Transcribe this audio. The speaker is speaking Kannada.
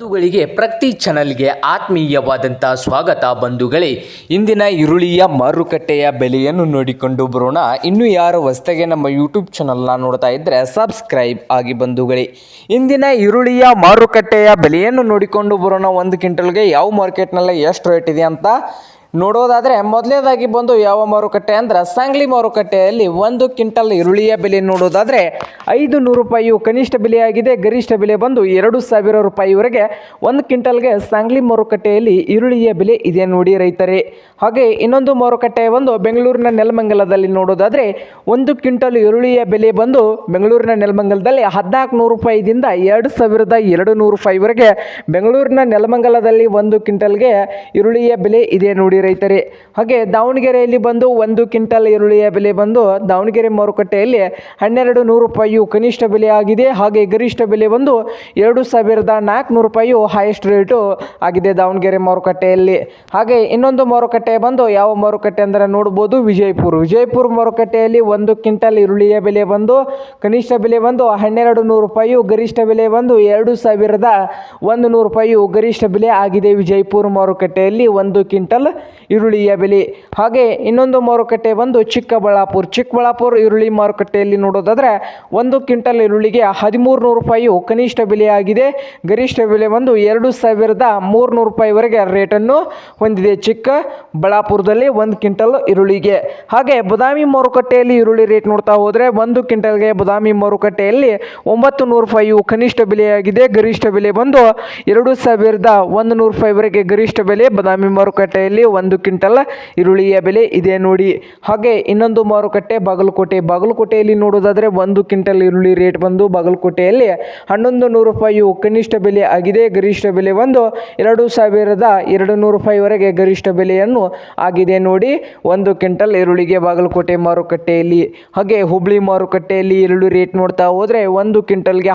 ಬಂಧುಗಳಿಗೆ ಪ್ರತಿ ಚಾನಲ್ಗೆ ಆತ್ಮೀಯವಾದಂಥ ಸ್ವಾಗತ ಬಂಧುಗಳೇ. ಇಂದಿನ ಈರುಳ್ಳಿಯ ಮಾರುಕಟ್ಟೆಯ ಬೆಲೆಯನ್ನು ನೋಡಿಕೊಂಡು ಬರೋಣ. ಇನ್ನು ಯಾರು ಹೊಸದಾಗೆ ನಮ್ಮ ಯೂಟ್ಯೂಬ್ ಚಾನಲ್ನ ನೋಡ್ತಾ ಇದ್ದರೆ ಸಬ್ಸ್ಕ್ರೈಬ್ ಆಗಿ ಬಂಧುಗಳೇ. ಇಂದಿನ ಈರುಳ್ಳಿಯ ಮಾರುಕಟ್ಟೆಯ ಬೆಲೆಯನ್ನು ನೋಡಿಕೊಂಡು ಬರೋಣ. ಒಂದು ಕ್ವಿಂಟಲ್ಗೆ ಯಾವ ಮಾರ್ಕೆಟ್ನಲ್ಲಿ ಎಷ್ಟು ರೇಟ್ ಇದೆ ಅಂತ ನೋಡೋದಾದರೆ ಮೊದಲನೇದಾಗಿ ಬಂದು ಯಾವ ಮಾರುಕಟ್ಟೆ ಅಂದ್ರೆ ಸಾಂಗ್ಲಿ ಮಾರುಕಟ್ಟೆಯಲ್ಲಿ ಒಂದು ಕ್ವಿಂಟಲ್ ಈರುಳ್ಳಿಯ ಬೆಲೆ ನೋಡೋದಾದರೆ ಐದು ನೂರು ರೂಪಾಯಿಯು ಕನಿಷ್ಠ ಬೆಲೆಯಾಗಿದೆ. ಗರಿಷ್ಠ ಬೆಲೆ ಬಂದು ಎರಡು ಸಾವಿರ ರೂಪಾಯಿವರೆಗೆ ಒಂದು ಕ್ವಿಂಟಲ್ಗೆ ಸಾಂಗ್ಲಿ ಮಾರುಕಟ್ಟೆಯಲ್ಲಿ ಈರುಳ್ಳಿಯ ಬೆಲೆ ಇದೆ ನೋಡಿ ರೈತರೇ. ಹಾಗೆ ಇನ್ನೊಂದು ಮಾರುಕಟ್ಟೆ ಬಂದು ಬೆಂಗಳೂರಿನ ನೆಲಮಂಗಲದಲ್ಲಿ ನೋಡೋದಾದರೆ ಒಂದು ಕ್ವಿಂಟಲ್ ಈರುಳ್ಳಿಯ ಬೆಲೆ ಬಂದು ಬೆಂಗಳೂರಿನ ನೆಲಮಂಗಲದಲ್ಲಿ ಹದಿನಾಲ್ಕು ನೂರು ರೂಪಾಯಿದಿಂದ ಎರಡು ಸಾವಿರದ ಎರಡು ನೂರು ರೂಪಾಯಿವರೆಗೆ ಬೆಂಗಳೂರಿನ ನೆಲಮಂಗಲದಲ್ಲಿ ಒಂದು ಕ್ವಿಂಟಲ್ಗೆ ಈರುಳ್ಳಿಯ ಬೆಲೆ ಇದೆ ನೋಡಿ ರೈತರೇ. ಹಾಗೆ ದಾವಣಗೆರೆಯಲ್ಲಿ ಬಂದು ಒಂದು ಕ್ವಿಂಟಲ್ ಈರುಳ್ಳಿಯ ಬೆಲೆ ಬಂದು ದಾವಣಗೆರೆ ಮಾರುಕಟ್ಟೆಯಲ್ಲಿ ಹನ್ನೆರಡು ನೂರು ರೂಪಾಯಿಯು ಕನಿಷ್ಠ ಬೆಲೆ ಆಗಿದೆ. ಹಾಗೆ ಗರಿಷ್ಠ ಬೆಲೆ ಬಂದು ಎರಡು ಸಾವಿರದ ನಾಲ್ಕುನೂರು ರೂಪಾಯಿಯು ಹೈಯೆಸ್ಟ್ ರೇಟು ಆಗಿದೆ ದಾವಣಗೆರೆ ಮಾರುಕಟ್ಟೆಯಲ್ಲಿ. ಹಾಗೆ ಇನ್ನೊಂದು ಮಾರುಕಟ್ಟೆ ಬಂದು ಯಾವ ಮಾರುಕಟ್ಟೆ ಅಂದರೆ ನೋಡ್ಬೋದು ವಿಜಯಪುರ. ವಿಜಯಪುರ ಮಾರುಕಟ್ಟೆಯಲ್ಲಿ ಒಂದು ಕ್ವಿಂಟಲ್ ಈರುಳ್ಳಿಯ ಬೆಲೆ ಬಂದು ಕನಿಷ್ಠ ಬೆಲೆ ಬಂದು ಹನ್ನೆರಡು ನೂರು ರೂಪಾಯಿಯು ಗರಿಷ್ಠ ಬೆಲೆ ಬಂದು ಎರಡು ಸಾವಿರದ ಒಂದು ನೂರು ರೂಪಾಯಿಯು ಗರಿಷ್ಠ ಬೆಲೆ ಆಗಿದೆ ವಿಜಯಪುರ ಮಾರುಕಟ್ಟೆಯಲ್ಲಿ ಒಂದು ಕ್ವಿಂಟಲ್ ಈರುಳ್ಳಿಯ ಬೆಲೆ. ಹಾಗೆ ಇನ್ನೊಂದು ಮಾರುಕಟ್ಟೆ ಬಂದು ಚಿಕ್ಕಬಳ್ಳಾಪುರ. ಚಿಕ್ಕಬಳ್ಳಾಪುರ ಈರುಳ್ಳಿ ಮಾರುಕಟ್ಟೆಯಲ್ಲಿ ನೋಡೋದಾದರೆ ಒಂದು ಕ್ವಿಂಟಲ್ ಈರುಳ್ಳಿಗೆ ಹದಿಮೂರು ನೂರು ರೂಪಾಯಿಯು ಕನಿಷ್ಠ ಬೆಲೆಯಾಗಿದೆ. ಗರಿಷ್ಠ ಬೆಲೆ ಬಂದು ಎರಡು ಸಾವಿರದ ಮೂರುನೂರು ರೂಪಾಯಿವರೆಗೆ ರೇಟನ್ನು ಹೊಂದಿದೆ ಚಿಕ್ಕಬಳ್ಳಾಪುರದಲ್ಲಿ ಒಂದು ಕ್ವಿಂಟಲ್ ಈರುಳ್ಳಿಗೆ. ಹಾಗೆ ಬದಾಮಿ ಮಾರುಕಟ್ಟೆಯಲ್ಲಿ ಈರುಳ್ಳಿ ರೇಟ್ ನೋಡ್ತಾ ಹೋದರೆ ಒಂದು ಕ್ವಿಂಟಲ್ಗೆ ಬದಾಮಿ ಮಾರುಕಟ್ಟೆಯಲ್ಲಿ ಒಂಬತ್ತು ನೂರು ರೂಪಾಯಿಯು ಕನಿಷ್ಠ ಬೆಲೆಯಾಗಿದೆ. ಗರಿಷ್ಠ ಬೆಲೆ ಬಂದು ಎರಡು ಸಾವಿರದ ಒಂದು ನೂರು ರೂಪಾಯಿವರೆಗೆ ಗರಿಷ್ಠ ಬೆಲೆ ಬದಾಮಿ ಮಾರುಕಟ್ಟೆಯಲ್ಲಿ ಒಂದು ಕ್ವಿಂಟಲ್ ಈರುಳ್ಳಿಯ ಬೆಲೆ ಇದೆ ನೋಡಿ. ಹಾಗೆ ಇನ್ನೊಂದು ಮಾರುಕಟ್ಟೆ ಬಾಗಲಕೋಟೆ. ಬಾಗಲಕೋಟೆಯಲ್ಲಿ ನೋಡೋದಾದರೆ ಒಂದು ಕ್ವಿಂಟಲ್ ಈರುಳ್ಳಿ ರೇಟ್ ಬಂದು ಬಾಗಲಕೋಟೆಯಲ್ಲಿ ಹನ್ನೊಂದು ನೂರು ರೂಪಾಯಿಯು ಕನಿಷ್ಠ ಬೆಲೆ ಆಗಿದೆ. ಗರಿಷ್ಠ ಬೆಲೆ ಒಂದು ಎರಡು ಸಾವಿರದ ಎರಡು ನೂರು ರೂಪಾಯಿವರೆಗೆ ಗರಿಷ್ಠ ಬೆಲೆಯನ್ನು ಆಗಿದೆ ನೋಡಿ ಒಂದು ಕ್ವಿಂಟಲ್ ಈರುಳ್ಳಿಗೆ ಬಾಗಲಕೋಟೆ ಮಾರುಕಟ್ಟೆಯಲ್ಲಿ. ಹಾಗೆ ಹುಬ್ಳಿ ಮಾರುಕಟ್ಟೆಯಲ್ಲಿ ಈರುಳ್ಳಿ ರೇಟ್ ನೋಡ್ತಾ ಹೋದರೆ ಒಂದು ಕ್ವಿಂಟಲ್ಗೆ